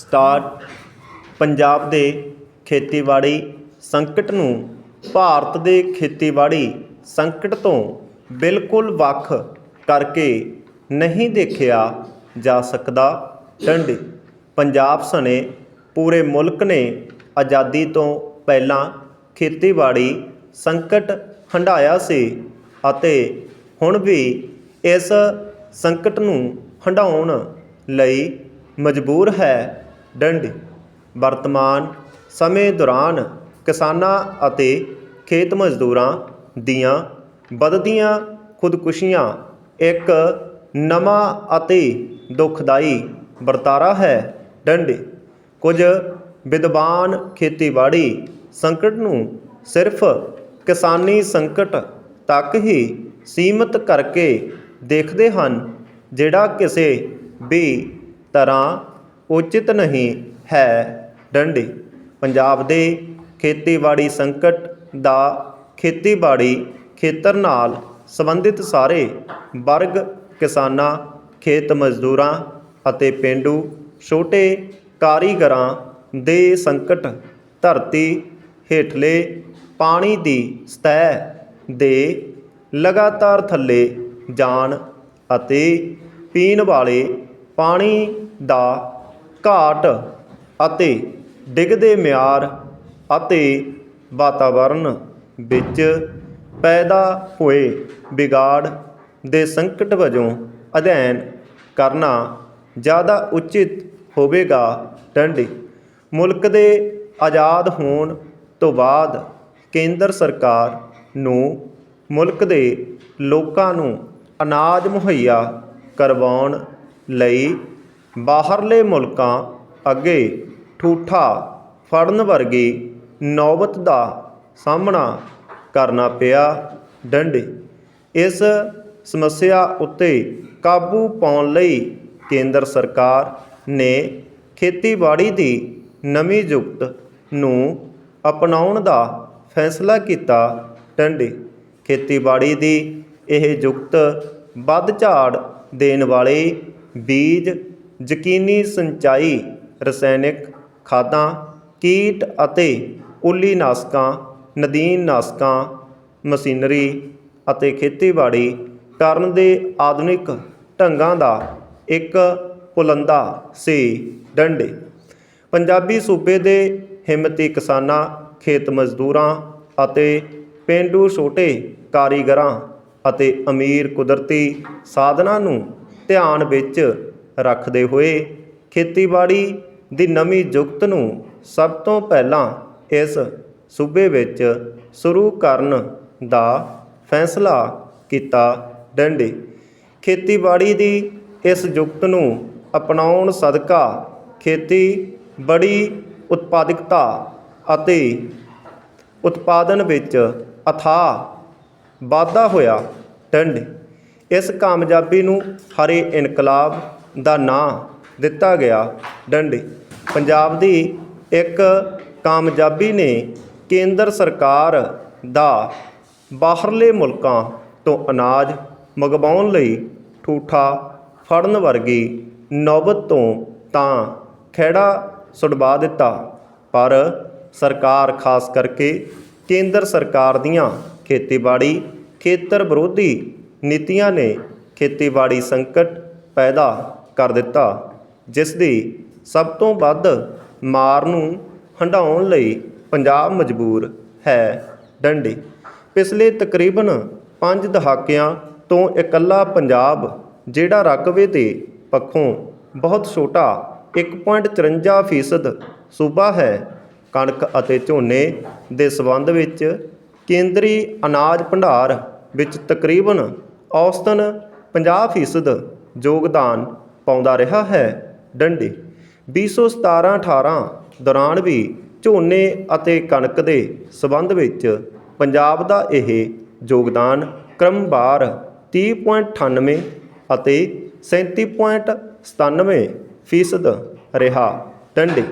Start Punjab ਦੇ ਖੇਤੀਬਾੜੀ ਸੰਕਟ ਨੂੰ ਭਾਰਤ ਦੇ ਖੇਤੀਬਾੜੀ ਸੰਕਟ ਤੋਂ ਬਿਲਕੁਲ ਵੱਖ ਕਰਕੇ ਨਹੀਂ ਦੇਖਿਆ ਜਾ ਸਕਦਾ। ਟੰਡੀ ਪੰਜਾਬ ਸਣੇ ਪੂਰੇ ਮੁਲਕ ਨੇ ਆਜ਼ਾਦੀ ਤੋਂ ਪਹਿਲਾਂ ਖੇਤੀਬਾੜੀ ਸੰਕਟ ਹੰਢਾਇਆ ਸੀ ਅਤੇ ਹੁਣ ਵੀ ਇਸ ਸੰਕਟ ਨੂੰ ਹੰਢਾਉਣ ਲਈ ਮਜਬੂਰ ਹੈ। ਡੰਡੀ। ਵਰਤਮਾਨ ਸਮੇਂ ਦੌਰਾਨ ਕਿਸਾਨਾਂ ਅਤੇ ਖੇਤ ਮਜ਼ਦੂਰਾਂ ਦੀਆਂ ਵੱਧਦੀਆਂ ਖੁਦਕੁਸ਼ੀਆਂ ਇੱਕ ਨਵਾਂ ਅਤੇ ਦੁਖਦਾਈ ਵਰਤਾਰਾ ਹੈ। ਡੰਡੇ। ਕੁਝ ਵਿਦਵਾਨ ਖੇਤੀਬਾੜੀ ਸੰਕਟ ਨੂੰ ਸਿਰਫ ਕਿਸਾਨੀ ਸੰਕਟ ਤੱਕ ਹੀ ਸੀਮਿਤ ਕਰਕੇ ਦੇਖਦੇ ਹਨ, ਜਿਹੜਾ ਕਿਸੇ ਵੀ ਤਰ੍ਹਾਂ ਉਚਿਤ ਨਹੀਂ ਹੈ ਡੰਡੀ। ਪੰਜਾਬ ਦੇ ਖੇਤੀਬਾੜੀ ਸੰਕਟ ਦਾ ਖੇਤੀਬਾੜੀ ਖੇਤਰ ਨਾਲ ਸੰਬੰਧਿਤ ਸਾਰੇ ਵਰਗ, ਕਿਸਾਨਾਂ, ਖੇਤ ਮਜ਼ਦੂਰਾਂ ਅਤੇ ਪਿੰਡੂ ਛੋਟੇ ਕਾਰੀਗਰਾਂ ਦੇ ਸੰਕਟ ਧਰਤੀ ਹੇਠਲੇ ਪਾਣੀ ਦੀ ਸਤਹ ਦੇ ਲਗਾਤਾਰ ਥੱਲੇ ਜਾਣ ਅਤੇ ਪੀਣ ਵਾਲੇ ਪਾਣੀ ਦਾ ਘਾਟ ਅਤੇ ਡਿੱਗਦੇ ਮਿਆਰ ਅਤੇ ਵਾਤਾਵਰਨ ਵਿੱਚ ਪੈਦਾ ਹੋਏ ਵਿਗਾੜ ਦੇ ਸੰਕਟ ਵਜੋਂ ਅਧਿਐਨ ਕਰਨਾ ਜ਼ਿਆਦਾ ਉਚਿਤ ਹੋਵੇਗਾ, ਡੰਡੀ। ਮੁਲਕ ਦੇ ਆਜ਼ਾਦ ਹੋਣ ਤੋਂ ਬਾਅਦ ਕੇਂਦਰ ਸਰਕਾਰ ਨੂੰ ਮੁਲਕ ਦੇ ਲੋਕਾਂ ਨੂੰ ਅਨਾਜ ਮੁਹੱਈਆ ਕਰਵਾਉਣ ਲਈ ਬਾਹਰਲੇ ਮੁਲਕਾਂ ਅੱਗੇ ਠੂਠਾ ਫੜਨ ਵਰਗੀ ਨੌਬਤ ਦਾ ਸਾਹਮਣਾ ਕਰਨਾ ਪਿਆ ਡੰਡੇ। ਇਸ ਸਮੱਸਿਆ ਉੱਤੇ ਕਾਬੂ ਪਾਉਣ ਲਈ ਕੇਂਦਰ ਸਰਕਾਰ ਨੇ ਖੇਤੀਬਾੜੀ ਦੀ ਨਵੀਂ ਜੁਗਤ ਨੂੰ ਅਪਣਾਉਣ ਦਾ ਫੈਸਲਾ ਕੀਤਾ ਡੰਡੇ। ਖੇਤੀਬਾੜੀ ਦੀ ਇਹ ਜੁਗਤ ਵੱਧ ਝਾੜ ਦੇਣ ਵਾਲੇ ਬੀਜ ਯਕੀਨੀ ਸਿੰਚਾਈ, ਰਸਾਇਣਿਕ ਖਾਦਾਂ, ਕੀਟ ਅਤੇ ਉੱਲੀ ਨਾਸ਼ਕਾਂ, ਨਦੀਨ ਨਾਸ਼ਕਾਂ, ਮਸ਼ੀਨਰੀ ਅਤੇ ਖੇਤੀਬਾੜੀ ਕਰਨ ਦੇ ਆਧੁਨਿਕ ਢੰਗਾਂ ਦਾ ਇੱਕ ਪੁਲੰਦਾ ਸੀ ਡੰਡੇ। ਪੰਜਾਬੀ ਸੂਬੇ ਦੇ ਹਿੰਮਤੀ ਕਿਸਾਨਾਂ, ਖੇਤ ਮਜ਼ਦੂਰਾਂ ਅਤੇ ਪਿੰਡੂ ਛੋਟੇ ਕਾਰੀਗਰਾਂ ਅਤੇ ਅਮੀਰ ਕੁਦਰਤੀ ਸਾਧਨਾਂ ਨੂੰ ਧਿਆਨ ਵਿੱਚ ਰੱਖਦੇ ਹੋਏ ਖੇਤੀਬਾੜੀ ਦੀ ਨਵੀਂ ਜੁਗਤ ਨੂੰ ਸਭ ਤੋਂ ਪਹਿਲਾਂ ਇਸ ਸੂਬੇ ਵਿੱਚ ਸ਼ੁਰੂ ਕਰਨ ਦਾ ਫੈਸਲਾ ਕੀਤਾ ਡੰਡੇ। ਖੇਤੀਬਾੜੀ ਦੀ ਇਸ ਜੁਗਤ ਨੂੰ ਅਪਣਾਉਣ ਸਦਕਾ ਖੇਤੀ ਬੜੀ ਉਤਪਾਦਕਤਾ ਅਤੇ ਉਤਪਾਦਨ ਵਿੱਚ ਅਥਾਹ ਵਾਧਾ ਹੋਇਆ ਡੰਡੇ। ਇਸ ਕਾਮਯਾਬੀ ਨੂੰ ਹਰੇ ਇਨਕਲਾਬ ਦਾ ਨਾਂ ਦਿੱਤਾ ਗਿਆ। ਡੰਡੇ, ਪੰਜਾਬ ਦੀ ਇੱਕ ਕਾਮਯਾਬੀ ਨੇ ਕੇਂਦਰ ਸਰਕਾਰ ਦਾ ਬਾਹਰਲੇ ਮੁਲਕਾਂ ਤੋਂ ਅਨਾਜ ਮੰਗਵਾਉਣ ਲਈ ਠੂਠਾ ਫੜਨ ਵਰਗੀ ਨੌਬਤ ਤੋਂ ਤਾਂ ਖਹਿੜਾ ਛੁਡਵਾ ਦਿੱਤਾ। ਪਰ ਸਰਕਾਰ, ਖਾਸ ਕਰਕੇ ਕੇਂਦਰ ਸਰਕਾਰ ਦੀਆਂ ਖੇਤੀਬਾੜੀ ਖੇਤਰ ਵਿਰੋਧੀ ਨੀਤੀਆਂ ਨੇ ਖੇਤੀਬਾੜੀ ਸੰਕਟ ਪੈਦਾ ਕਰ ਦਿੱਤਾ, ਜਿਸ ਦੀ ਸਭ ਤੋਂ ਵੱਧ ਮਾਰ ਨੂੰ ਹੰਢਾਉਣ ਲਈ ਪੰਜਾਬ ਮਜਬੂਰ ਹੈ। ਡੰਡੇ। ਪਿਛਲੇ ਤਕਰੀਬਨ 5 ਦਹਾਕਿਆਂ ਤੋਂ ਇਕੱਲਾ ਪੰਜਾਬ, ਜਿਹੜਾ ਰਕਬੇ ਦੇ ਪੱਖੋਂ ਬਹੁਤ ਛੋਟਾ 1.54 ਫੀਸਦ ਸੂਬਾ ਹੈ, ਕਣਕ ਅਤੇ ਝੋਨੇ ਦੇ ਸਬੰਧ ਵਿੱਚ ਕੇਂਦਰੀ ਅਨਾਜ ਭੰਡਾਰ ਵਿੱਚ ਤਕਰੀਬਨ ਔਸਤਨ 50 ਫੀਸਦ ਯੋਗਦਾਨ ਪਾਉਂਦਾ ਰਿਹਾ ਹੈ। ਡੰਡੀ। 2017-18 ਦੌਰਾਨ ਵੀ ਝੋਨੇ ਅਤੇ ਕਣਕ ਦੇ ਸਬੰਧ ਵਿੱਚ ਪੰਜਾਬ ਦਾ ਇਹ ਯੋਗਦਾਨ ਕ੍ਰਮਵਾਰ 30.98 ਅਤੇ 37.97 ਫੀਸਦ ਰਿਹਾ। ਡੰਡੇ।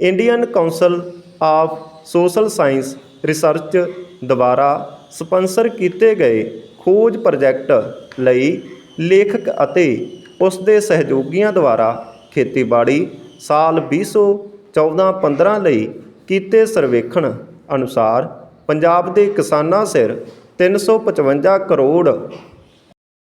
Indian council of social science research ਦੁਆਰਾ ਸਪਾਂਸਰ ਕੀਤੇ ਗਏ ਖੋਜ ਪ੍ਰੋਜੈਕਟ ਲਈ ਲੇਖਕ ਅਤੇ ਉਸ ਦੇ ਸਹਿਯੋਗੀਆਂ ਦੁਆਰਾ ਖੇਤੀਬਾੜੀ ਸਾਲ 2014-15 ਲਈ ਕੀਤੇ ਸਰਵੇਖਣ ਅਨੁਸਾਰ ਪੰਜਾਬ ਦੇ ਕਿਸਾਨਾਂ ਸਿਰ 355 ਕਰੋੜ